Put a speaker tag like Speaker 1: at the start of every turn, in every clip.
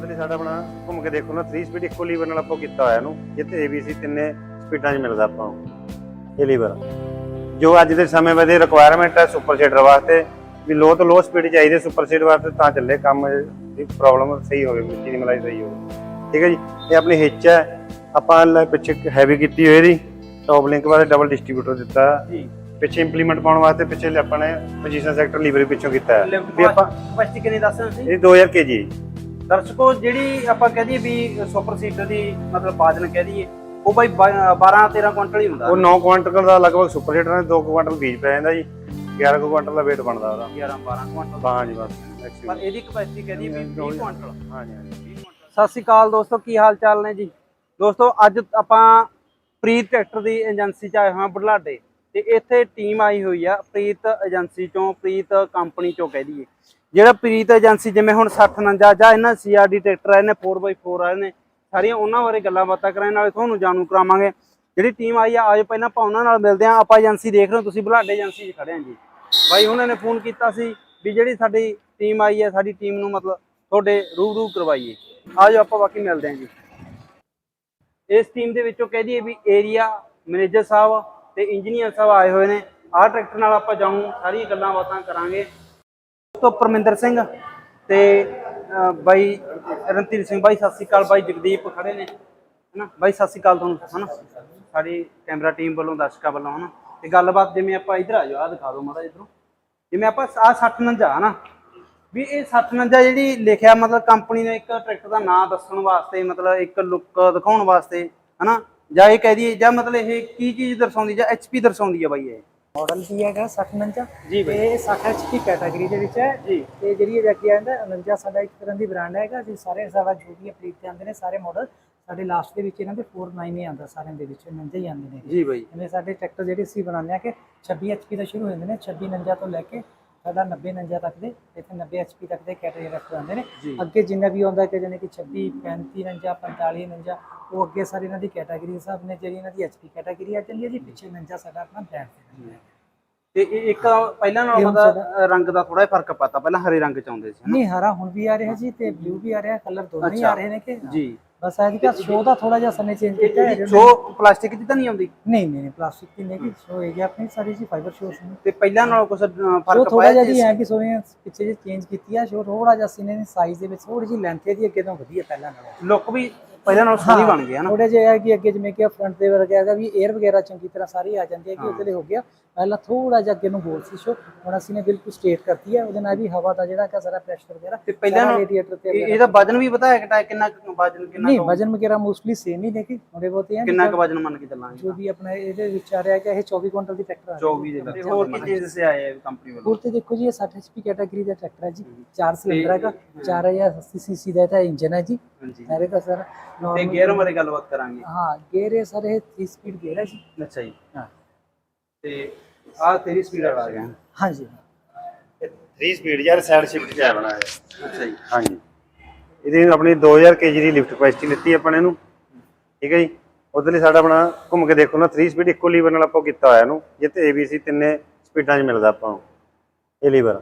Speaker 1: ਉਧਰਲੀ ਸਾਡਾ ਆਪਣਾ ਘੁੰਮ ਕੇ ਦੇਖੋ ਨਾ 3 ਸਪੀਡ ਇੱਕੋ ਲੀਵਰ ਨਾਲ ਆਪਾਂ ਕੀਤਾ ਹੋਇਆ ਇਹਨੂੰ ਜਿੱਥੇ ABC ਤਿੰਨੇ ਸਪੀਡਾਂ 'ਚ ਮਿਲਦਾ ਆਪਾਂ ਨੂੰ ਇਹ ਲੀਵਰ ਜੋ ਅੱਜ ਦੇ ਸਮੇਂ ਵਿੱਚ ਰਿਕੁਆਇਰਮੈਂਟ ਹੈ ਸੁਪਰ ਸੀਡਰ ਵਾਸਤੇ ਵੀ ਲੋ ਤੋਂ ਲੋ ਸਪੀਡ ਚਾਹੀਦੀ ਸੁਪਰ ਸੀਡ ਵਾਸਤੇ ਤਾਂ ਚੱਲੇ ਕੰਮ ਦੀ ਪ੍ਰੋਬਲਮ ਸਹੀ ਹੋਵੇ ਮਿੱਟੀ ਦੀ ਮਲਾਈ ਸਹੀ ਹੋਵੇ। ਠੀਕ ਹੈ ਜੀ? ਇਹ ਆਪਣੀ ਹਿੱਚ ਹੈ ਆਪਾਂ ਲੈ ਪਿੱਛੇ ਹੈਵੀ ਕੀਤੀ ਹੋਈ ਇਹਦੀ ਟੌਪ ਲਿੰਕ ਵਾਸਤੇ ਡਬਲ ਡਿਸਟ੍ਰੀਬਿਊਟਰ ਦਿੱਤਾ।
Speaker 2: ਜੀ।
Speaker 1: ਪਿੱਛੇ ਇੰਪਲੀਮੈਂਟ ਪਾਉਣ ਵਾਸਤੇ ਪਿੱਛੇ ਆਪਾਂ ਨੇ ਪੋਜੀਸ਼ਨ ਸੈਕਟਰ ਲੀਵਰ ਪਿੱਛੋਂ ਕੀਤਾ ਹੈ। ਵੀ ਆਪਾਂ
Speaker 2: ਕਪੈਸਿਟੀ ਕਿੰਨੀ ਦੱਸ ਰਹੇ ਸੀ
Speaker 1: ਇਹ 2000 ਕੇਜੀ
Speaker 2: ਦਰਸ਼ਕੋ ਜਿਹੜੀ ਆਪਾਂ ਕਹਿ ਦਈਏ ਵੀ ਸੁਪਰ ਸੀਡਰ ਦੀ ਮਤਲਬ ਬਾਜਨ ਕਹਿ ਦਈਏ ਉਹ ਬਾਈ 12 13 ਕੁਇੰਟਲ ਹੀ ਹੁੰਦਾ।
Speaker 1: ਉਹ 9 ਕੁਆਂਟਲ ਦਾ ਲਗਭਗ ਸੁਪਰ ਸੀਡਰ ਨੇ 2 ਕੁਆਂਟਲ ਬੀਜ ਪੈ ਜਾਂਦਾ ਜੀ 11 ਕੁਆਂਟਲ ਦਾ weight ਬਣਦਾ ਉਹਦਾ।
Speaker 2: 11 12 ਕੁਇੰਟਲ।
Speaker 1: ਹਾਂ ਜੀ ਬਸ
Speaker 2: ਪਰ। ਇਹਦੀ ਕਪੈਸਿਟੀ ਕਹਿ ਦਈਏ ਵੀ 20 ਕੁਇੰਟਲ।
Speaker 1: ਹਾਂ ਜੀ
Speaker 2: ਸਤਿ ਸ਼੍ਰੀ ਅਕਾਲ ਦੋਸਤੋ ਕੀ ਹਾਲ ਚਾਲ ਨੇ ਜੀ? ਦੋਸਤੋ ਅੱਜ ਆਪਾਂ ਪ੍ਰੀਤ ਟਰੈਕਟਰ ਦੀ ਏਜੰਸੀ ਚ ਆਏ ਹਾਂ ਬੁਢਲਾਡੇ। ਤੇ ਇੱਥੇ ਟੀਮ ਆਈ ਹੋਈ ਆ ਪ੍ਰੀਤ ਏਜੰਸੀ ਚੋਂ, ਪ੍ਰੀਤ ਕੰਪਨੀ ਚੋਂ ਕਹਿ ਦਈਏ। ਜਿਹੜਾ ਪ੍ਰੀਤ ਏਜੰਸੀ ਜਿਵੇਂ ਹੁਣ 6049 ਜਾਂ ਇਹਨਾਂ ਸੀਆਰਡੀ ਟਰੈਕਟਰ ਆਏ ਨੇ 4x4 ਆਏ ਨੇ ਸਾਰੀਆਂ ਉਹਨਾਂ ਬਾਰੇ ਗੱਲਾਂ ਬਾਤਾਂ ਕਰਾਂ ਨਾਲੇ ਤੁਹਾਨੂੰ ਜਾਣੂ ਕਰਾਵਾਂਗੇ। ਜਿਹੜੀ ਟੀਮ ਆਈ ਆ, ਆਜੋ ਪਹਿਲਾਂ ਆਪਾਂ ਉਹਨਾਂ ਨਾਲ ਮਿਲਦੇ ਆਂ ਆਪਾਂ ਏਜੰਸੀ ਦੇਖ ਰਹੇ ਹੋ, ਤੁਸੀਂ ਬੁਢਲਾਡੇ ਏਜੰਸੀ 'ਚ ਖੜੇ ਆਂ ਜੀ। ਬਾਈ ਉਹਨਾਂ ਨੇ ਫੋਨ ਕੀਤਾ ਸੀ ਵੀ ਜਿਹੜੀ ਸਾਡੀ ਟੀਮ ਆਈ ਹੈ ਸਾਡੀ ਟੀਮ ਨੂੰ ਮਤਲਬ ਤੁਹਾਡੇ ਰੂਬਰੂ ਕਰਵਾਈਏ। ਆਜੋ ਆਪਾਂ ਬਾਕੀ ਮਿਲਦੇ ਆਂ ਜੀ। ਇਸ ਟੀਮ ਦੇ ਵਿੱਚੋਂ ਕਹਿ ਦਈਏ ਵੀ ਏਰੀਆ ਮੈਨੇਜਰ ਸਾਹਿਬ ਤੇ ਇੰਜੀਨੀਅਰ ਸਾਹਿਬ ਆਏ ਹੋਏ ਨੇ। ਆਹ ਟਰੈਕਟਰ ਨਾਲ ਆਪਾਂ ਜਾਊਂ, ਸਾਰੀਆਂ ਗੱਲਾਂ ਬਾਤਾਂ ਕਰਾਂਗੇ। ਤੋਂ ਪਰਮਿੰਦਰ ਸਿੰਘ ਤੇ ਬਾਈ ਰਣਧੀਰ ਸਿੰਘ, ਬਾਈ ਸਤਿ ਸ੍ਰੀ ਅਕਾਲ, ਬਾਈ ਜਗਦੀਪ ਖੜੇ ਨੇ, ਹਨਾ? ਬਾਈ, ਸਤਿ ਸ੍ਰੀ ਅਕਾਲ ਤੁਹਾਨੂੰ, ਹਨਾ? ਸਾਡੀ ਕੈਮਰਾ ਟੀਮ ਵੱਲੋਂ, ਦਰਸ਼ਕਾਂ ਵੱਲੋਂ, ਹਨਾ? ਤੇ ਗੱਲਬਾਤ ਜਿਵੇਂ ਆਪਾਂ ਇਧਰ ਆ ਜਾਓ ਆ ਦਿਖਾ ਦਿਓ ਮਾੜਾ ਇਧਰੋਂ। ਜਿਵੇਂ ਆਪਾਂ ਆ 6049 ਹਨਾ? ਵੀ ਇਹ 6049 ਜਿਹੜੀ ਲਿਖਿਆ, ਮਤਲਬ ਕੰਪਨੀ ਨੇ ਇੱਕ ਟਰੈਕਟਰ ਦਾ ਨਾਮ ਦੱਸਣ ਵਾਸਤੇ, ਮਤਲਬ ਇੱਕ ਲੁੱਕ ਦਿਖਾਉਣ ਵਾਸਤੇ, ਹਨਾ? ਜਾਂ ਇਹ ਕਹਿ ਦਈਏ ਜਾਂ ਮਤਲਬ ਇਹ ਕੀ ਚੀਜ਼ ਦਰਸਾਉਂਦੀ ਜਾਂ ਐਚਪੀ ਦਰਸਾਉਂਦੀ ਆ ਬਾਈ ਇਹ?
Speaker 3: ਮਾਡਲ ਵੀ ਹੈਗਾ 59
Speaker 2: ਜੀ
Speaker 3: ਤੇ 60 HP ਕੈਟਾਗਰੀ ਦੇ ਵਿੱਚ ਹੈ।
Speaker 2: ਜੀ।
Speaker 3: ਤੇ ਜਿਹੜੀ ਇਹ ਅੱਗੇ ਆਂਦਾ 49 ਸਾਡਾ ਇੱਕ ਤਰ੍ਹਾਂ ਦੀ ਬ੍ਰਾਂਡ ਹੈਗਾ। ਜੀ ਸਾਰੇ ਸਾਡਾ ਜੋ ਵੀ ਅਪਲੀਟ ਤੇ ਆਉਂਦੇ ਨੇ ਸਾਰੇ ਮਾਡਲ ਸਾਡੇ ਲਾਸਟ ਦੇ ਵਿੱਚ ਇਹਨਾਂ ਦੇ 49 ਹੀ ਆਉਂਦਾ ਸਾਰਿਆਂ ਦੇ ਵਿੱਚ 49 ਹੀ ਆਉਂਦੇ ਨੇ।
Speaker 2: ਜੀ ਬਾਈ।
Speaker 3: ਜਿਵੇਂ ਸਾਡੇ ਟਰੈਕਟਰ ਜਿਹੜੇ ਅਸੀਂ ਬਣਾਉਂਦੇ ਆ ਕਿ 26 HP ਤੋਂ ਸ਼ੁਰੂ ਹੋ ਜਾਂਦੇ ਨੇ 26 49 ਤੋਂ ਲੈ ਕੇ ਸਾਡਾ 90 49 ਤੱਕ ਦੇ ਇੱਥੇ 90 HP ਤੱਕ ਦੇ ਕੈਟਾਗਰੀ ਟਰੈਕਟਰ ਆਉਂਦੇ ਨੇ। ਅੱਗੇ ਜਿੰਨਾ ਵੀ ਆਉਂਦਾ ਕਿ ਜਾਨੀ ਕਿ 26 35 49 45 49 ਉਹ ਅੱਗੇ ਸਾਰੇ ਇਹਨਾਂ ਦੀ ਕੈਟਾਗਰੀ ਹਿਸਾਬ ਨੇ ਜਿਹੜੀ ਇਹਨਾਂ ਦੀ HP ਕੈਟਾਗਰੀ ਆ ਚੱਲੀ ਹੈ ਜੀ ਪਿੱਛੇ 49 ਸਾਡਾ ਆਪਣਾ ਬ੍ਰਾਂਡ ਹੈ
Speaker 2: ਤੇ ਇਹ ਇੱਕ ਪਹਿਲਾਂ ਨਾਲੋਂ ਦਾ ਰੰਗ ਦਾ ਥੋੜਾ ਜਿਹਾ ਫ਼ਰਕ ਪਤਾ ਪਹਿਲਾਂ ਹਰੇ ਰੰਗ ਚ ਆਉਂਦੇ ਸੀ?
Speaker 3: ਨਹੀਂ ਹਰਾ ਹੁਣ ਵੀ ਆ ਰਿਹਾ ਜੀ ਤੇ ਬਲੂ ਵੀ ਆ ਰਿਹਾ ਕਲਰ ਦੋਨੋਂ। ਆ ਰਹੇ ਨੇ ਕਿ
Speaker 2: ਜੀ
Speaker 3: ਬਸ ਅੱਜ ਕੱਲ੍ਹ ਸ਼ੋ ਦਾ ਥੋੜਾ ਜਿਹਾ ਸਮੇਂ ਚੇਂਜ ਕੀਤਾ ਹੈ
Speaker 2: ਸ਼ੋ ਪਲਾਸਟਿਕ ਦੀ ਤਾਂ ਨਹੀਂ ਆਉਂਦੀ?
Speaker 3: ਨਹੀਂ ਨਹੀਂ ਨਹੀਂ ਪਲਾਸਟਿਕ ਦੀ ਨਹੀਂ ਕਿ ਸ਼ੋ ਹੈਗੀ ਆਪਣੀ ਸਾਰੀ ਜੀ ਫਾਈਬਰ ਸ਼ੋ ਸੀ।
Speaker 2: ਤੇ ਪਹਿਲਾਂ ਨਾਲੋਂ ਕੁਝ ਫ਼ਰਕ
Speaker 3: ਥੋੜਾ
Speaker 2: ਪਾਇਆ
Speaker 3: ਜਿਹਾ
Speaker 2: ਜੀ
Speaker 3: ਹੈ ਕਿ ਸੋਨੇ ਪਿੱਛੇ ਜੇ ਚੇਂਜ ਕੀਤੀ ਆ ਸ਼ੋ ਥੋੜਾ ਜਿਹਾ ਸੀ ਨੇ ਸਾਈਜ਼ ਦੇ ਵਿੱਚ ਥੋੜੀ ਜੀ ਲੈਂਥ ਇਹਦੀ ਅੱਗੇ ਤੋਂ ਵਧੀਆ ਪਹਿਲਾਂ ਨਾਲੋਂ।
Speaker 2: ਲੁੱਕ ਵੀ ਪਹਿਲਾਂ ਨਾਲੋਂ ਸੋਹਣੀ ਬਣ ਗਈ ਹੈ ਨਾ।
Speaker 3: ਥੋੜਾ ਜਿਹਾ ਹੈ ਕਿ ਅੱਗੇ ਜਿਵੇਂ ਕਿ ਫਰੰਟ ਦੇ ਵਰਗਾ ਹੈਗਾ ਵੀ 에ਅਰ ਵਗੈਰਾ ਚੰਗੀ ਤਰ੍ਹਾਂ ਸਾਰੀ ਆ ਜਾਂਦੀ ਹੈ ਕਿ ਉਹਦੇ ਲਈ ਹੋ ਗਿਆ। ਪਹਿਲਾਂ ਥੋੜਾ ਜਿਹਾ ਅੱਗੇ ਨੂੰ ਗੋਲ ਸੀ ਸ਼ੋ ਹੁਣ ਅਸੀਂ ਨੇ ਬਿਲਕੁਲ ਸਟੇਟ ਕਰਤੀ ਹੈ ਉਹਦੇ ਨਾਲ ਵੀ ਹਵਾ ਦਾ ਜਿਹੜਾ ਕਿ ਸਾਰਾ ਪ੍ਰੈਸ਼ਰ ਵਗੈਰਾ
Speaker 2: ਤੇ ਪਹਿਲਾਂ
Speaker 3: ਰੇਡੀਏਟਰ ਤੇ
Speaker 2: ਇਹ- ਇਹਦਾ ਵਜਨ ਵੀ ਪਤਾ ਹੈ ਕਿੰਨਾ ਵਜਨ ਕਿੰਨਾ
Speaker 3: ਨਹੀਂ ਵਜਨ ਵਗੈਰਾ ਮੋਸਟਲੀ ਸੇਮ ਹੀ ਨੇ ਕਿ ਥੋੜੇ ਬਹੁਤੇ ਹੈ
Speaker 2: ਕਿੰਨਾ ਕੁ ਵਜਨ ਮੰਨ ਕੇ ਚੱਲਾਂਗੇ
Speaker 3: ਜੋ ਵੀ ਆਪਣਾ ਇਹਦੇ ਵਿੱਚ ਆ ਰਿਹਾ ਕਿ ਇਹ 24 ਕੁਇੰਟਲ ਦੀ ਟਰੈਕਟਰ ਆ ਰਿਹਾ
Speaker 2: 24 ਦੇ ਵਿੱਚ ਹੋਰ ਕੀ ਚੀਜ਼ ਸੇ ਆਏ ਕੰਪਨੀ ਵੱਲੋਂ?
Speaker 3: ਹੋਰ ਤੇ ਦੇਖੋ ਜੀ ਇਹ 60 HP ਕੈਟਾਗਰੀ ਦਾ ਟਰੈਕਟਰ ਹੈ ਜੀ ਚਾਰ ਸਿਲੰਡਰ ਹੈਗਾ 4080 ਸੀਸੀ ਦਾ ਇਹਦਾ ਇੰਜਨ ਹੈ ਜੀ।
Speaker 2: ਹਾਂਜੀ।
Speaker 3: ਸਾਰੇ ਦਾ ਸਰ
Speaker 2: ਤੇ ਗੇਅਰ ਬਾਰੇ ਗੱਲਬਾਤ ਕਰਾਂਗੇ।
Speaker 3: ਹਾਂ ਗੇਅਰ ਹੈ ਸਰ ਇਹ 3 ਸਪੀਡ ਗੇਅਰ ਹੈ ਜੀ।
Speaker 2: ਅੱਛਾ ਜੀ।
Speaker 3: ਹਾਂ।
Speaker 2: ਤੇ ਆਹ ਤੇਰੀ ਸਪੀਡ ਵਾਲਾ ਆ ਗਿਆ।
Speaker 3: ਹਾਂਜੀ।
Speaker 1: 3 ਸਪੀਡ ਯਾਰ ਸਾਈਡ ਸ਼ਿਫਟ ਚ ਆਇਆ ਹੈ
Speaker 2: ਅੱਛਾ ਜੀ।
Speaker 1: ਹਾਂਜੀ। ਇਹਦੀ ਆਪਣੀ 2000 ਕੇਜੀ ਦੀ ਲਿਫਟ ਕਪੈਸਿਟੀ ਲਿੱਤੀ ਆਪਾਂ ਨੇ ਇਹਨੂੰ। ਠੀਕ ਹੈ ਜੀ? ਉਧਰਲੀ ਸਾਡਾ ਆਪਣਾ ਘੁੰਮ ਕੇ ਦੇਖੋ ਨਾ 3 ਸਪੀਡ ਇੱਕੋ ਲੀਵਰ ਨਾਲ ਆਪਾਂ ਕੀਤਾ ਹੋਇਆ ਇਹਨੂੰ। ਜਿੱਥੇ ABC ਤਿੰਨੇ ਸਪੀਡਾਂ 'ਚ ਮਿਲਦਾ ਆਪਾਂ ਨੂੰ। ਇਹ ਲੀਵਰ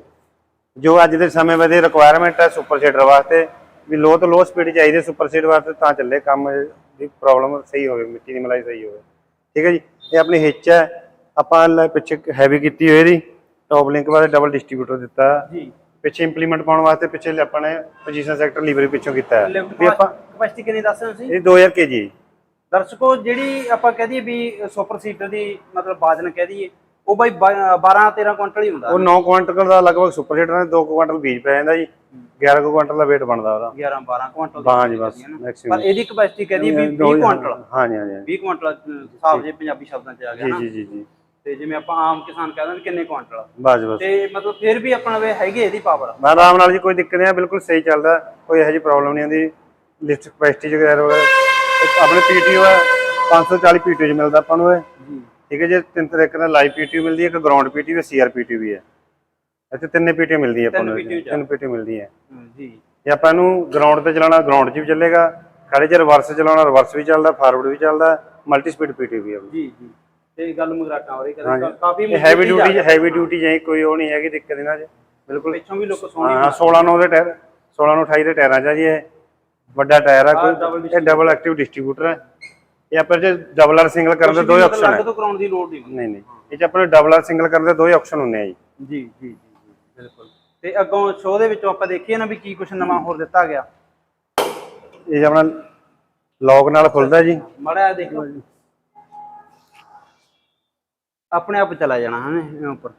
Speaker 1: ਜੋ ਅੱਜ ਦੇ ਸਮੇਂ ਵਿੱਚ ਰਿਕੁਆਇਰਮੈਂਟ ਹੈ ਸੁਪਰ ਸੀਡਰ ਵਾਸਤੇ ਵੀ ਲੋ ਤੋਂ ਲੋ ਸਪੀਡ ਚਾਹੀਦੀ ਸੁਪਰ ਸੀਡ ਵਾਸਤੇ ਤਾਂ ਚੱਲੇ। ਕੰਮ ਦੀ ਪ੍ਰੋਬਲਮ ਸਹੀ ਹੋਵੇ ਮਿੱਟੀ ਦੀ ਮਲਾਈ ਸਹੀ ਹੋਵੇ। ਠੀਕ ਹੈ ਜੀ? ਇਹ ਆਪਣੀ ਹਿੱਚ ਹੈ। ਆਪਾਂ ਲੈ ਪਿੱਛੇ ਹੈਵੀ ਕੀਤੀ ਹੋਈ ਇਹਦੀ ਟੌਪ ਲਿੰਕ ਵਾਸਤੇ ਡਬਲ ਡਿਸਟ੍ਰੀਬਿਊਟਰ ਦਿੱਤਾ।
Speaker 2: ਜੀ।
Speaker 1: ਪਿੱਛੇ ਇੰਪਲੀਮੈਂਟ ਪਾਉਣ ਵਾਸਤੇ ਪਿੱਛੇ ਆਪਾਂ ਨੇ ਪੋਜੀਸ਼ਨ ਸੈਕਟਰ ਲੀਵਰ ਪਿੱਛੋਂ ਕੀਤਾ। ਹੈ ਵੀ ਆਪਾਂ
Speaker 2: ਕਪੈਸਿਟੀ ਕਿੰਨੀ ਦੱਸ ਰਹੇ ਸੀ
Speaker 1: ਇਹ 2000 ਕੇਜੀ
Speaker 2: ਦਰਸ਼ਕੋ ਜਿਹੜੀ ਆਪਾਂ ਕਹਿ ਦਈਏ ਵੀ ਸੁਪਰ ਸੀਡਰ ਦੀ ਮਤਲਬ ਬਾਜਨ ਕਹਿ ਦਈਏ ਉਹ ਬਾਈ 12 13 ਕੁਇੰਟਲ ਹੀ ਹੁੰਦਾ।
Speaker 1: ਉਹ 9 ਕੁਆਂਟਲ ਦਾ ਲਗਭਗ ਸੁਪਰ ਸੀਡਰ ਨੇ 2 ਕੁਆਂਟਲ ਬੀਜ ਪੈ ਜਾਂਦਾ ਜੀ। 11 ਕੁਆਂਟਲ ਦਾ weight ਬਣਦਾ ਉਹਦਾ।
Speaker 2: 11 12 ਕੁਇੰਟਲ
Speaker 1: ਹਾਂ ਜੀ ਬਸ
Speaker 2: ਪਰ ਇਹਦੀ ਕਪੈਸਿਟੀ ਕਹਿ ਦਈਏ ਵੀ 20 ਕੁਇੰਟਲ।
Speaker 1: ਹਾਂ ਜੀ ਹਾਂ ਜੀ।
Speaker 2: 20 ਕੁਇੰਟਲ ਹਿਸਾਬ ਜੇ ਪੰਜਾਬੀ ਸ਼ਬਦਾਂ ਚ ਆ ਗਿਆ
Speaker 1: ਜੀ ਜੀ ਜੀ।
Speaker 2: ਤੇ ਜਿਵੇਂ ਆਪਾਂ ਆਮ ਕਿਸਾਨ ਕਹਿੰਦੇ ਨੇ ਕਿੰਨੇ ਕੁਇੰਟਲ
Speaker 1: ਬਸ ਬਸ।
Speaker 2: ਤੇ ਮਤਲਬ ਫਿਰ ਵੀ ਆਪਣਾ ਵੇ ਹੈਗੀ ਇਹਦੀ ਪਾਵਰ
Speaker 1: ਮੈਂ ਆਰਾਮ ਨਾਲ ਜੀ ਕੋਈ ਦਿੱਕਤ ਨਹੀਂ ਆ ਬਿਲਕੁਲ ਸਹੀ ਚੱਲਦਾ ਕੋਈ ਇਹੋ ਜਿਹੀ ਪ੍ਰੋਬਲਮ ਨਹੀਂ ਆਉਂਦੀ ਲਿਫਟ ਕਪੈਸਿਟੀ ਵਗੈਰਾ ਵਗੈਰਾ। ਇੱਕ ਆਪਣੇ ਪੀਟੀਓ ਹੈ 540 ਪੀਟੀਓ ਚ ਮਿਲਦਾ ਆਪਾਂ ਨੂੰ ਇਹ।
Speaker 2: ਜੀ।
Speaker 1: ਠੀਕ ਹੈ ਜੀ ਤਿੰਨ ਤਰੀਕੇ ਨਾਲ ਲਾਈਵ ਪੀਟੀਓ ਮਿਲਦੀ ਹੈ ਇੱਕ ਗਰਾਊਂਡ ਪੀਟੀਓ ਹੈ ਸੀਆਰ ਪੀਟੀਓ ਵੀ ਹੈ। ਇੱਥੇ ਤਿੰਨੇ ਪੀਟੀਓ ਮਿਲਦੀ ਹੈ ਆਪਾਂ ਨੂੰ। ਤਿੰਨ ਪੀਟੀਓ ਮਿਲਦੀ ਹੈ।
Speaker 2: ਜੀ।
Speaker 1: ਜੇ ਆਪਾਂ ਇਹਨੂੰ ਗਰਾਊਂਡ ਤੇ ਚਲਾਉਣਾ ਗਰਾਊਂਡ 'ਚ ਵੀ ਚੱਲੇਗਾ। ਖੜੇ 'ਚ ਰਿਵਰਸ ਚਲਾਉਣਾ ਰਿਵਰਸ ਵੀ ਚੱਲਦਾ ਫਾਰਵਰਡ ਵੀ ਚੱਲਦਾ ਮਲਟੀ ਸਪੀਡ ਪੀਟੀ ਵੀ ਹੈ
Speaker 2: ਜੀ ਜੀ। ਤੇ ਗੱਲ ਮਗਰਾਟਾਂ ਹੋ ਰਹੀ। ਕਦੇ ਕਾਫੀ
Speaker 1: ਹੈਵੀ ਡਿਊਟੀ ਹੈਵੀ ਡਿਊਟੀ ਜਾਈ ਕੋਈ ਉਹ ਨਹੀਂ ਹੈਗੀ ਦਿੱਕਤ ਇਹਨਾਂ 'ਚ ਬਿਲਕੁਲ।
Speaker 2: ਪਿੱਛੋਂ ਵੀ ਲੋਕ ਸੋਹਣੀ
Speaker 1: ਹਾਂ 16 9 ਦੇ ਟਾਇਰ 16 ਨੂੰ 28 ਦੇ ਟਾਇਰਾਂ 'ਚ ਆ ਜੀ ਇਹ। ਵੱਡਾ ਟਾਇਰ ਆ ਕੋਈ ਇਹ ਡਬਲ ਐਕਟਿਵ ਡਿਸਟ੍ਰੀਬਿਊਟਰ ਹੈ ਇਹ ਆਪਾਂ ਜੇ ਡਬਲ ਆਰ ਸਿੰਗਲ ਕਰਨ ਦੇ ਦੋ ਆਪਸ਼ਨ ਹੈ
Speaker 2: ਲੱਗ ਤੋਂ ਕਰਾਉਣ ਦੀ ਲੋੜ ਨਹੀਂ।
Speaker 1: ਨਹੀਂ ਨਹੀਂ। ਇਹ ਚ ਆਪਾਂ ਨੂੰ ਡਬਲ ਆਰ ਸਿੰਗਲ ਕਰਨ ਦੇ ਦੋ ਹੀ ਆਪਸ਼ਨ ਹੁੰਦੇ ਆ ਜੀ।
Speaker 2: ਜੀ ਜੀ ਜੀ ਜੀ, ਬਿਲਕੁਲ। ਤੇ ਅੱਗੋਂ ਸ਼ੋਅ ਦੇ ਵਿੱਚੋਂ ਆਪਾਂ ਦੇਖੀਏ ਨਾ ਵੀ ਕੀ ਕੁਝ ਨਵਾਂ ਹੋਰ ਦਿੱਤਾ ਗਿਆ।
Speaker 1: ਇਹ ਆਪਣਾ ਲੌਕ ਨਾਲ ਖੁੱਲਦਾ ਜੀ।
Speaker 2: ਮੜਾ ਦੇਖ। ਆਪਣੇ ਆਪ ਚਲਾ ਜਾਣਾ ਹੈ ਨਾ ਉੱਪਰ।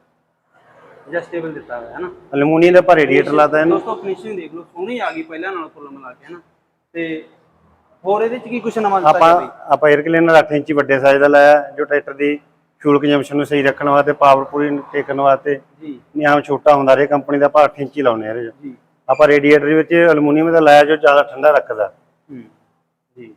Speaker 2: ਐਡਜਸਟੇਬਲ ਦਿੱਤਾ ਹੋਇਆ ਹੈ ਨਾ
Speaker 1: ਐਲੂਮੀਨੀਅਮ ਦਾ ਆਪਾਂ ਰੇਡੀਏਟਰ ਲਾਤਾ ਇਹਨੂੰ।
Speaker 2: ਦੋਸਤੋ ਫਿਨਿਸ਼ਿੰਗ ਦੇਖ ਲਓ ਸੋਹਣੀ ਆ ਗਈ ਪਹਿਲਾਂ ਨਾਲੋਂ ਕੁੱਲ ਮਿਲਾ ਕੇ ਹੈ ਨਾ ਤੇ ਹੋਰ ਇਹਦੇ ਚ ਕੀ ਕੁਝ ਨਵਾਂ ਦਿੱਤਾ
Speaker 1: ਆਪਾਂ ਆਪਾਂ 에ਅਰ ਕਲੀਨਰ 8 ਇੰਚੀ ਵੱਡੇ ਸਾਈਜ਼ ਦਾ ਲਾਇਆ ਜੋ ਟਰੈਕਟਰ ਦੀ ਫਿਊਲ ਕੰਜੰਪਸ਼ਨ ਨੂੰ ਸਹੀ ਰੱਖਣ ਵਾਸਤੇ ਪਾਵਰ ਪੂਰੀ ਟੇਕਣ ਵਾਸਤੇ।
Speaker 2: ਜੀ।
Speaker 1: ਨਿਆਮ ਛੋਟਾ ਹੁੰਦਾ ਰੇ ਕੰਪਨੀ ਦਾ ਆਪਾਂ 8 ਇੰਚੀ ਲਾਉਨੇ ਆ 'ਚ।
Speaker 2: ਜੀ।
Speaker 1: ਆਪਾਂ ਰੇਡੀਏਟਰ ਵਿੱਚ ਐਲੂਮੀਨੀਅਮ ਦਾ ਲਾਇਆ ਜੋ ਜ਼ਿਆਦਾ ਠੰਡਾ ਰੱਖਦਾ।
Speaker 2: ਹੂੰ। ਜੀ।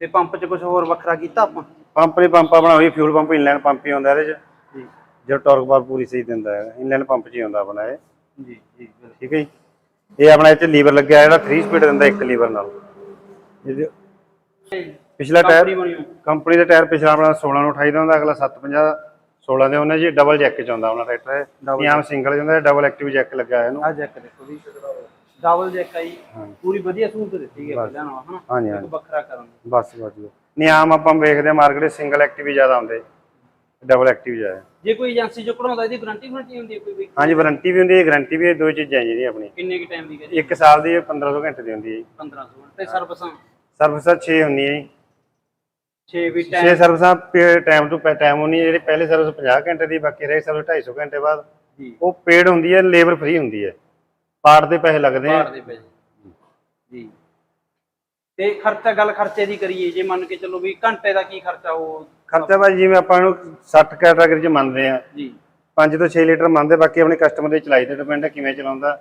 Speaker 2: ਤੇ ਪੰਪ 'ਚ ਕੁਝ ਹੋਰ ਵੱਖਰਾ ਕੀਤਾ ਆਪਾਂ?
Speaker 1: ਪੰਪ ਨੇ ਪੰਪ ਆਪਣਾ ਉਹੀ ਫਿਊਲ ਪੰਪ ਇਨਲਾਈਨ ਪੰਪ ਹੀ ਹੁੰਦਾ ਇਹਦੇ 'ਚ।
Speaker 2: ਜੀ।
Speaker 1: ਜੋ ਟਾਰਕ ਪਾਵਰ ਪੂਰੀ ਸਹੀ ਦਿੰਦਾ ਹੈ। ਇਨਲਾਈਨ ਪੰਪ 'ਚ ਹੀ ਹੁੰਦਾ ਆਪਣਾ ਇਹ।
Speaker 2: ਜੀ ਜੀ
Speaker 1: ਠੀਕ ਹੈ ਜੀ? ਇਹ ਆਪਣਾ 'ਚ ਲੀਵਰ ਲੱਗਿਆ ਜਿਹੜਾ 3 ਸਪੀਡ ਦਿੰਦਾ ਇੱਕ ਲੀਵਰ ਨਾਲ। ਪਿਛਲਾ ਟਾਇਰ
Speaker 2: ਬਣੀ ਹੋਈ।
Speaker 1: ਕੰਪਨੀ ਦਾ ਟਾਇਰ ਪਿਛਲਾ ਆਪਣਾ 16 ਨੂੰ 28 ਦਾ ਹੁੰਦਾ ਅਗਲਾ 750 16 ਦੇ ਹੁੰਦਾ ਜੀ ਡਬਲ ਜੈਕ ਚ ਆਉਂਦਾ ਆਪਣਾ ਟਰੈਕਟਰ ਇਹ। ਆਮ ਸਿੰਗਲ ਜਾਂਦਾ ਡਬਲ ਐਕਟਿਵ ਜੈਕ ਲੱਗਾ ਹੈ ਇਹਨੂੰ।
Speaker 2: ਆ ਜੈਕ ਦੇਖੋ ਜੀ। ਡਬਲ ਜੈਕ ਆਈ ਪੂਰੀ ਵਧੀਆ ਸਹੂਲਤ ਦਿੱਤੀ ਹੈ ਪਹਿਲਾਂ ਨਾਲ ਹਨਾ?
Speaker 1: ਹਾਂਜੀ
Speaker 2: ਵੱਖਰਾ ਕਰਨ ਦੀ।
Speaker 1: ਬਸ ਬਸ ਜੀ। ਨਹੀਂ ਆਮ ਆਪਾਂ ਵੇਖਦੇ ਆ ਮਾਰਕੀਟ ਸਿੰਗਲ ਐਕਟਿਵ ਹੀ ਜ਼ਿਆਦਾ ਹੁੰਦੇ ਡਬਲ ਐਕਟਿਵ ਜ਼ਿਆਦਾ।
Speaker 2: ਜੇ ਕੋਈ ਏਜੰਸੀ ਚੋਂ ਕਢਾਉਂਦਾ ਇਹਦੀ ਗਾਰੰਟੀ ਗਾਰੰਟੀ ਹੁੰਦੀ ਹੈ ਕੋਈ ਵੀ?
Speaker 1: ਹਾਂਜੀ ਵਾਰੰਟੀ ਵੀ ਹੁੰਦੀ ਹੈ ਗਾਰੰਟੀ ਵੀ ਹੈ ਦੋ ਚੀਜ਼ਾਂ ਜੀ ਆਪਣੀ
Speaker 2: ਕਿੰਨੇ ਕੀ ਟਾਈਮ ਦੀ ਹੈ ਜੀ
Speaker 1: ਇੱਕ ਸਾਲ ਦੀ 1500 ਘੰਟੇ ਦੀ ਹੁੰਦੀ ਹੈ ਜੀ।
Speaker 2: 1500 ਤੇ ਸਰਵਿਸਾਂ
Speaker 1: ਸਰਵਿਸ 6 ਹੁੰਦੀ ਹੈ ਜੀ।
Speaker 2: 6 ਵੀ
Speaker 1: 6
Speaker 2: ਟਾਈਮ
Speaker 1: ਸਰਵਿਸਾਂ ਟਾਈਮ ਟੂ ਟਾਈਮ ਹੁੰਦੀ ਹੈ ਜਿਹੜੀ ਪਹਿਲੀ ਸਰਵਿਸ 50 ਘੰਟੇ ਦੀ ਬਾਕੀ ਰਹੀ ਸਰਵਿਸ 250 ਘੰਟੇ ਬਾਅਦ।
Speaker 2: ਜੀ।
Speaker 1: ਉਹ ਪੇਡ ਹੁੰਦੀ ਹੈ ਲੇਬਰ ਫ੍ਰੀ ਹੁੰਦੀ ਹੈ। ਪਾਰਟ ਦੇ ਪੈਸੇ ਲੱਗਦੇ ਆ।
Speaker 2: ਬਾਹਰ ਦੇ ਪਏ ਜੀ। ਤੇ ਖਰਚਾ ਗੱਲ ਖਰਚੇ ਦੀ ਕਰੀਏ ਜੇ ਮੰਨ ਕੇ ਚੱਲੋ ਵੀ ਘੰਟੇ ਦਾ ਕੀ ਖਰਚਾ ਉਹ
Speaker 1: ਖਰਚਾ ਭਾਈ ਜਿਵੇਂ ਆਪਾਂ ਨੂੰ 60 ਕੈਟਾਗਰੀ ਚ ਮੰਨਦੇ ਆ
Speaker 2: ਜੀ।
Speaker 1: 5 ਤੋਂ 6 ਲੀਟਰ ਮੰਨਦੇ ਬਾਕੀ ਆਪਣੇ ਕਸਟਮਰ ਦੀ ਚਲਾਈ ਤੇ ਡਿਪੈਂਡ ਹੈ ਕਿਵੇਂ ਚਲਾਉਂਦਾ।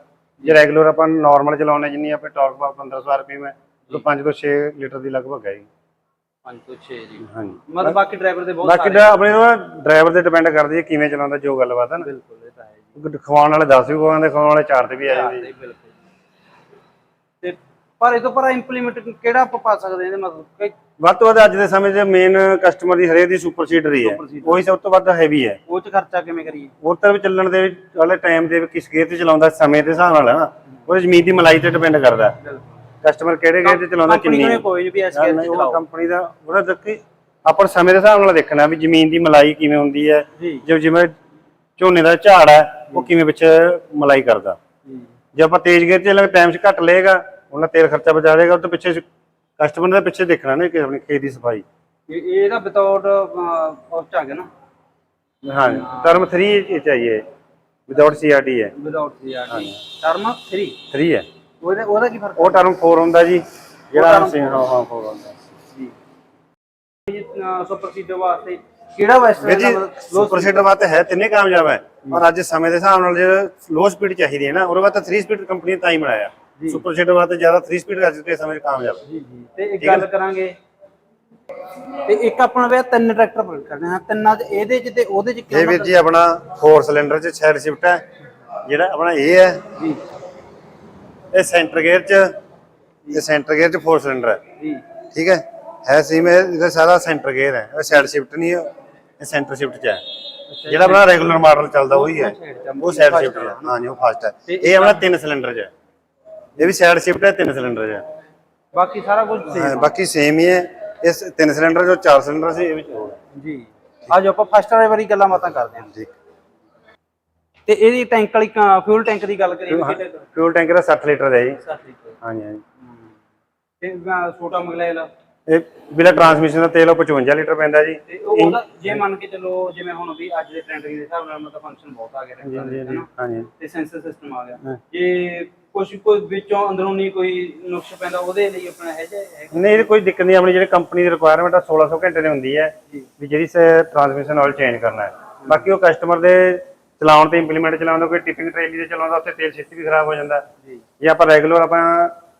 Speaker 1: ਜੇ ਰੈਗੂਲਰ ਆਪਾਂ ਨਾਰਮਲ ਚਲਾਉਣੇ ਜਿੰਨੀ ਆਪਣੇ ਟਾਰਕ ਪਾਵਰ 1500 ਰੁਪਏ ਮੈਂ ਤਾਂ 5 ਤੋਂ 6 ਲੀਟਰ ਦੀ ਲਗਭਗ ਹੈ ਜੀ।
Speaker 2: 5 ਤੋਂ 6 ਜੀ।
Speaker 1: ਹਾਂਜੀ।
Speaker 2: ਮਤਲਬ ਬਾਕੀ ਡਰਾਈਵਰ ਦੇ ਬਹੁਤ
Speaker 1: ਬਾਕੀ ਦਾ ਆਪਣੇ ਡਰਾਈਵਰ ਤੇ ਡਿਪੈਂਡ ਕਰਦੀ ਹੈ ਕਿਵੇਂ ਚਲਾਉਂਦਾ ਜੋ ਗੱਲਬਾਤ ਹੈ ਨਾ।
Speaker 2: ਬਿਲਕੁਲ ਇਹ ਤਾਂ ਹੈ ਜੀ।
Speaker 1: ਖਵਾਉਣ ਵਾਲੇ 10 ਵੀ ਖਵਾਉਂਦੇ ਖਵਾਉਣ ਵਾਲੇ 4 ਤੇ ਵੀ ਆ ਜਾਂਦੇ
Speaker 2: ਬਿਲਕੁਲ। ਪਰ ਇਹ ਤੋਂ ਪਰ ਇੰਪਲੀਮੈਂਟ ਕਿਹੜਾ ਆਪਾਂ ਪਾ ਸਕਦੇ ਇਹਦੇ ਮਤਲਬ ਕਿ
Speaker 1: ਵੱਧ ਤੋਂ ਵੱਧ ਅੱਜ ਦੇ ਸਮੇਂ 'ਚ ਮੇਨ ਕਸਟਮਰ ਦੀ ਹਰੇਕ ਦੀ ਸੁਪਰ ਸੀਡਰ ਹੀ ਹੈ।
Speaker 2: Super Seeder।
Speaker 1: ਉਹੀ ਸਭ ਤੋਂ ਵੱਧ ਹੈਵੀ ਹੈ।
Speaker 2: ਉਹ ਚ ਖਰਚਾ ਕਿਵੇਂ ਕਰੀਏ?
Speaker 1: ਉਹ ਤਾਂ ਵੀ ਚੱਲਣ ਦੇ ਵਿੱਚ ਵਾਲੇ ਟਾਈਮ ਦੇ ਵੀ ਕਿਸ ਗੇਅਰ ਤੇ ਚਲਾਉਂਦਾ ਸਮੇਂ ਦੇ ਹਿਸਾਬ ਨਾਲ ਹੈ ਨਾ। ਉਹ ਜ਼ਮੀਨ ਦੀ ਮਲਾਈ ਤੇ ਡਿਪੈਂਡ ਕਰਦਾ। ਕਸਟਮਰ ਕਿਹੜੇ ਗੇਅਰ ਤੇ ਚਲਾਉਂਦਾ
Speaker 2: ਕੰਪਨੀ
Speaker 1: ਕਿੰਨੀ
Speaker 2: ਨੇ ਕੋਈ ਨਹੀਂ ਵੀ ਕੇ
Speaker 1: ਨਹੀਂ, ਉਹ
Speaker 2: ਚਲਾਓ।
Speaker 1: ਕੰਪਨੀ ਦਾ ਉਹਦਾ ਦੇਖੀ ਆਪਾਂ ਸਮੇਂ ਦੇ ਹਿਸਾਬ ਨਾਲ ਦੇਖਣਾ ਵੀ ਜ਼ਮੀਨ ਦੀ ਮਲਾਈ ਕਿਵੇਂ ਹੁੰਦੀ ਹੈ।
Speaker 2: ਜੀ।
Speaker 1: ਜੋ ਜਿਵੇਂ ਝੋਨੇ ਦਾ ਝਾੜ ਹੈ ਉਹ ਕਿਵੇਂ ਵਿੱਚ ਮਲਾਈ ਕਰਦਾ।
Speaker 2: ਜੀ।
Speaker 1: ਜੇ ਆਪਾਂ ਤੇਜ਼ ਗੇਅਰ ਤੇ ਚੱਲਾਂਗੇ ਟਾਈਮ 'ਚ ਘੱਟ ਲਏਗਾ ਉਹਨਾਂ ਤੇਲ ਖਰਚਾ ਬਚਾ ਲੇਗਾ ਉਹ ਤੋਂ ਪਿੱਛੇ ਕਸਟਮਰ ਦੇ ਪਿੱਛੇ ਦੇਖਣਾ ਨਾ ਕਿ ਆਪਣੀ ਖੇਤ ਦੀ ਸਫ਼ਾਈ।
Speaker 2: ਇਹ ਇਹ ਇਹਦਾ ਵਿਦਆਊਟ ਚ ਆ ਗਿਆ ਨਾ।
Speaker 1: ਹਾਂ ਟਰਮ 3 ਇਹ ਚਾਹੀਏ ਵਿਦਆਊਟ ਸੀਆਰਡੀ ਹੈ।
Speaker 2: ਵਿਦਆਊਟ ਸੀਆਰਟੀ ਟਰਮ 3
Speaker 1: 3 ਹੈ।
Speaker 2: ਉਹਦਾ ਉਹਦਾ ਕੀ ਫ਼ਰਕ
Speaker 1: ਉਹ ਟਰਮ 4 ਹੁੰਦਾ ਜੀ। ਜਿਹੜਾ ਅਸੀਂ ਹਾਂ ਹਾਂ 4 ਹੁੰਦਾ।
Speaker 2: ਜੀ। ਸੁਪਰ ਸੀਡਰ ਵਾਸਤੇ ਕਿਹੜਾ ਵੈਸਟ
Speaker 1: ਵੀਰ ਜੀ ਸੁਪਰ ਸੀਡਰ ਵਾਸਤੇ ਹੈ ਤਿੰਨੇ ਕਾਮਯਾਬ ਹੈ। ਔਰ ਅੱਜ ਸਮੇਂ ਦੇ ਹਿਸਾਬ ਨਾਲ ਜੇ ਲੋ ਸਪੀਡ ਚਾਹੀਦੀ ਹੈ ਨਾ ਉਹਦੇ ਵਾਸਤੇ 3 ਸਪੀਡ ਕੰਪਨੀ ਨੇ ਤਾਂ ਹੀ ਬਣਾਇਆ। ਸੁਪਰ ਸੀਡਰ ਵਾਸਤੇ ਜ਼ਿਆਦਾ 3 ਸਪੀਡ ਅੱਜ ਦੇ ਸਮੇਂ ਕਾਮਯਾਬ।
Speaker 2: ਜੀ ਜੀ। ਤੇ ਇੱਕ ਗੱਲ ਕਰਾਂਗੇ। ਤੇ ਇੱਕ ਆਪਣਾ ਵੇ ਤਿੰਨ ਟਰੈਕਟਰ ਬਿਲਡ ਕਰਨੇ ਆ। ਤਿੰਨਾਂ ਚ ਇਹਦੇ ਚ ਤੇ ਉਹਦੇ ਚ
Speaker 1: ਇਹ ਵੀਰ ਜੀ ਆਪਣਾ 4 ਸਿਲੰਡਰ 'ਚ ਸਾਈਡ ਸ਼ਿਫਟ ਹੈ ਜਿਹੜਾ ਆਪਣਾ ਇਹ ਹੈ
Speaker 2: ਜੀ।
Speaker 1: ਇਹ ਸੈਂਟਰ ਗੇਅਰ 'ਚ ਇਹ ਸੈਂਟਰ ਗੇਅਰ 'ਚ 4 ਸਿਲੰਡਰ ਹੈ
Speaker 2: ਜੀ।
Speaker 1: ਠੀਕ ਹੈ ਹੈ ਸੀਮ ਇਹ ਇਹਦਾ ਸਾਰਾ ਸੈਂਟਰ ਗੇਅਰ ਹੈ ਇਹ ਸਾਈਡ ਸ਼ਿਫਟ ਨਹੀਂ ਹੈ ਇਹ ਸੈਂਟਰ ਸ਼ਿਫਟ 'ਚ ਹੈ ਜਿਹੜਾ ਆਪਣਾ ਰੈਗੂਲਰ ਮਾਡਲ ਚੱਲਦਾ ਉਹੀ ਹੈ ਉਹ ਸਾਈਡ ਸ਼ਿਫਟ ਹੈ ਹਾਂਜੀ ਉਹ ਫਾਸਟ ਹੈ ਇਹ ਆਪਣਾ 3 ਸਿਲੰਡਰ 'ਚ ਹੈ ਇਹ ਵੀ ਸਾਈਡ ਸ਼ਿਫਟ ਹੈ 3 ਸਿਲੰਡਰ ਹੈ
Speaker 2: ਬਾਕੀ ਸਾਰਾ ਕੁਝ ਸੇਮ
Speaker 1: ਹਾਂ, ਬਾਕੀ ਸੇਮ ਹੀ ਹੈ। ਇਸ 3 ਸਿਲੰਡਰ ਜੋ 4 ਸਿਲੰਡਰ ਸੀ ਇਹ ਵਿੱਚ ਹੋਰ ਹੈ।
Speaker 2: ਜੀ। ਅੱਜ ਆਪਾਂ ਫਸਟ ਵਾਲੀ ਗੱਲਾਂ ਬਾਤਾਂ ਕਰਦੇ ਹਾਂ।
Speaker 1: ਜੀ
Speaker 2: ਤੇ ਇਹਦੀ ਟੈਂਕ ਵਾਲੀ ਫਿਊਲ ਟੈਂਕ ਦੀ ਗੱਲ ਕਰੀਏ ਵੀ
Speaker 1: ਫਿਊਲ ਟੈਂਕ ਦਾ? 60 ਲੀਟਰ ਦਾ ਹੈ ਜੀ।
Speaker 2: ਸੱਤ ਲੀਟਰ।
Speaker 1: ਹਾਂਜੀ ਹਾਂਜੀ।
Speaker 2: ਤੇ ਅਹ, ਛੋਟਾ ਮਗਲੇਲਾ
Speaker 1: ਇਹ ਬਿਲਾ ਟਰਾਂਸਮਿਸ਼ਨ ਦਾ ਤੇਲ ਉਹ 55 ਲੀਟਰ ਪੈਂਦਾ ਜੀ।
Speaker 2: ਤੇ ਉਹ ਉਹਦਾ ਜੇ ਮੰਨ ਕੇ ਚੱਲੋ ਜਿਵੇਂ ਹੁਣ ਵੀ ਅੱਜ ਦੇ ਟ੍ਰੈਂਡ ਦੇ ਹਿਸਾਬ ਨਾਲ ਮਤਲਬ ਫੰਕਸ਼ਨ ਬਹੁਤ ਆ ਗਏ ਨੇ। ਹਨਾ?
Speaker 1: ਹਾਂਜੀ।
Speaker 2: ਤੇ ਸੈਂਸਰ ਸਿਸਟਮ ਆ ਗਿਆ। ਜੇ ਕੁਝ ਕੋਈ ਵਿੱਚੋਂ ਅੰਦਰੂਨੀ ਕੋਈ ਨੁਕਸ ਪੈਂਦਾ ਉਹਦੇ ਲਈ ਆਪਣਾ ਹੈ ਜੇ
Speaker 1: ਨਹੀਂ ਕੋਈ ਦਿੱਕਤ ਨਹੀਂ ਆਪਣੀ ਜਿਹੜੀ ਕੰਪਨੀ ਦੀ ਰਿਕੁਆਇਰਮੈਂਟ ਆ 1600 ਘੰਟੇ ਦੀ ਹੁੰਦੀ ਹੈ ਵੀ ਜਿਹੜੀ ਟਰਾਂਸਮਿਸ਼ਨ ਆਇਲ ਚੇਂਜ ਕਰਨਾ ਹੈ। ਬਾਕੀ ਉਹ ਕਸਟਮਰ ਦੇ ਚਲਾਉਣ ਤੇ ਇੰਪਲੀਮੈਂਟ ਚਲਾਉਂਦਾ ਕੋਈ ਟਿਪਿੰਗ ਟ੍ਰੇਲੀ ਤੇ ਚਲਾਉਂਦਾ ਉੱਥੇ ਤੇਲ ਛੇਤੀ ਵੀ ਖਰਾਬ ਹੋ ਜਾਂਦਾ।
Speaker 2: ਜੀ।
Speaker 1: ਜੇ ਆਪਾਂ ਰੈਗੂਲਰ ਆਪਾਂ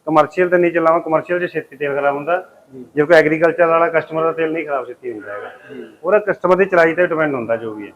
Speaker 1: ਕਮਰਸ਼ੀਅਲ ਤੇ ਨਹੀਂ ਚਲਾਵਾਂ ਕਮਰਸ਼ੀਅਲ 'ਚ ਛੇਤੀ ਤੇਲ ਖਰਾਬ ਹੁੰਦਾ ਜੇ। ਕੋਈ ਐਗਰੀਕਲਚਰ ਵਾਲਾ ਕਸਟਮਰ ਦਾ ਤੇਲ ਨਹੀਂ ਖਰਾਬ ਛੇਤੀ ਹੁੰਦਾ ਹੈਗਾ। ਉਹਦਾ ਕਸਟਮਰ ਦੀ ਚਲਾਈ ਤੇ ਡਿਪੈਂਡ ਹੁੰਦਾ ਜੋ ਵੀ ਹੈ।